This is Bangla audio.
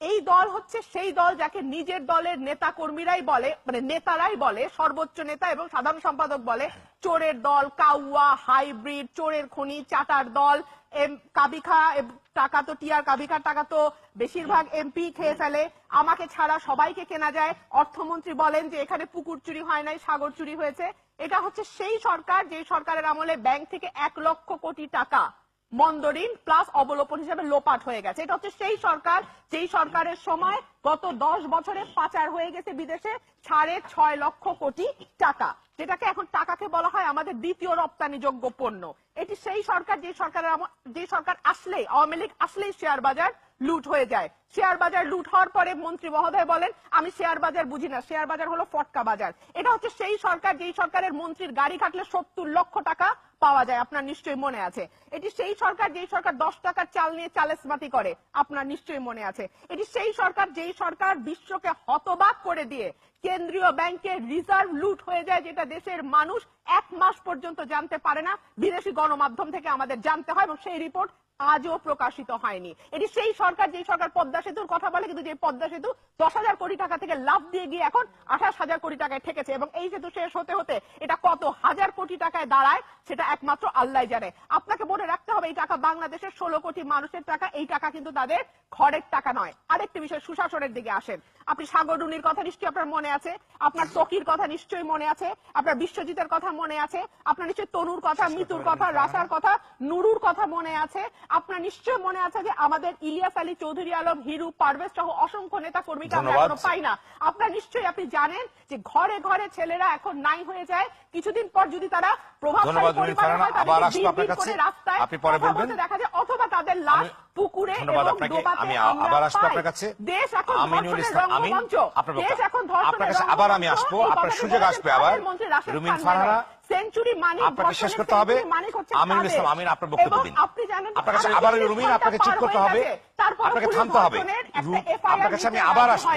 এই দল হচ্ছে সেই দল যাকে নিজের দলের নেতা কর্মীরাই বলে মানে নেতারাই বলে, সর্বোচ্চ নেতা এবং সাধারণ সম্পাদক বলে। চোরের দল, কাউয়া, হাইব্রিড, চোরের খনি, চাটার দল, এম, কাবিখা টাকা তো টিয়ার কাবিখার টাকা তো বেশিরভাগ এমপি খেয়ে ফেলে। আমাকে ছাড়া সবাইকে কেনা যায়। অর্থমন্ত্রী বলেন যে এখানে পুকুর চুরি হয় নাই, সাগর চুরি হয়েছে। এটা হচ্ছে সেই সরকার, যে সরকারের আমলে ব্যাংক থেকে এক লক্ষ কোটি টাকা মন্দরিন প্লাস অবলোপন হিসেবে লোপাট হয়ে গেছে। এটা হচ্ছে সেই সরকার, যেই সরকারের সময় গত দশ বছরে পাচার হয়ে গেছে বিদেশে সাড়ে ছয় লক্ষ কোটি টাকা, যেটাকে এখন টাকাকে বলা হয় আমাদের দ্বিতীয় রপ্তানিযোগ্য পণ্য। এটি সেই সরকার, যে সরকারের যে সরকার আসলেই, আওয়ামী লীগ আসলেই শেয়ার বাজার লুট হয়ে যায়। শেয়ার বাজার লুট হওয়ার পরে মন্ত্রী মহোদয় বলেন, আমি শেয়ার বাজার বুঝি না, শেয়ার বাজার হলো ফটকা বাজার। এটা হচ্ছে সেই সরকার, যেই সরকারের মন্ত্রীর গাড়ি কাটলে সত্তর লক্ষ টাকা পাওয়া যায়, আপনার নিশ্চয়ই মনে আছে। এটি সেই সরকার যেই সরকার দশ টাকার চাল নিয়ে চালেসমাতি করে, আপনার নিশ্চয়ই মনে আছে। এটি সেই সরকার যেই সরকার বিশ্বকে হতবাক করে দিয়ে কেন্দ্রীয় ব্যাংকের রিজার্ভ লুট হয়ে যায়, যেটা দেশের মানুষ এক মাস পর্যন্ত জানতে পারে না। বিদেশি গণমাধ্যম থেকে আমাদের জানতে হয় এবং সেই রিপোর্ট আজও প্রকাশিত হয়নি। এটি সেই সরকার, যেই সরকার পদ্মা সেতুর কথা বলে, কিন্তু যে পদ্মা সেতু দশ হাজার কোটি টাকা থেকে লাভ দিয়ে গিয়ে এখন আঠাশ হাজার কোটি টাকায় ঠেকেছে। এবং এই সেতু শেষ হতে হতে এটা কত হাজার কোটি টাকায় দাঁড়ায়, সেটা একমাত্র আল্লাহ জানে। আপনাকে মনে রাখতে হবে, এই টাকা বাংলাদেশের ষোলো কোটি মানুষের টাকা, এই টাকা কিন্তু তাদের ঘরের টাকা নয়। আরেকটি বিষয় সুশাসনের দিকে আসেন। আপনি সাগররুনির কথা নিশ্চয়ই আপনার মনে আছে আপনার তকির কথা নিশ্চয়ই মনে আছে আপনার বিশ্বজিতের কথা মনে আছে আপনার নিশ্চয়ই তনুর কথা মিতুর কথা রাসার কথা নুরুর কথা মনে আছে। আপনার নিশ্চয় মনে আছে যে আমাদের ইলিয়াস আলী চৌধুরী আলম হিরু পারভেজ সহ অসংখ্য নেতা কর্মীকে আমরা এখনও পাই না। আপনার নিশ্চয়ই আপনি জানেন যে ঘরে ঘরে ছেলেরা এখন নাই হয়ে যায়। কিছুদিন পর যদি তারা প্রভাবশালী ফারহানা। হয়। করে রাস্তায় দেখা যায় তাদের লাশ পুকুরে আমি আবার আসব আপনার কাছে। দেশ এখন আমিনুল ইসলাম আমিন, আপনার দেশ এখন আপনার কাছে আবার আমি আসব, আপনার সুযোগ আসবে আবার। রুমিন খান ফারহানা, সেঞ্চুরি মানে আপনাকে শেষ করতে হবে। আমিনুল ইসলাম আমিন, আপনার বক্তব্য দিন। আপনি জানেন আপনার কাছে আবার রুমিন, আপনাকে ঠিক করতে হবে। আপনাকে থামতে হবে। আপনার কাছে আমি আবার আসব।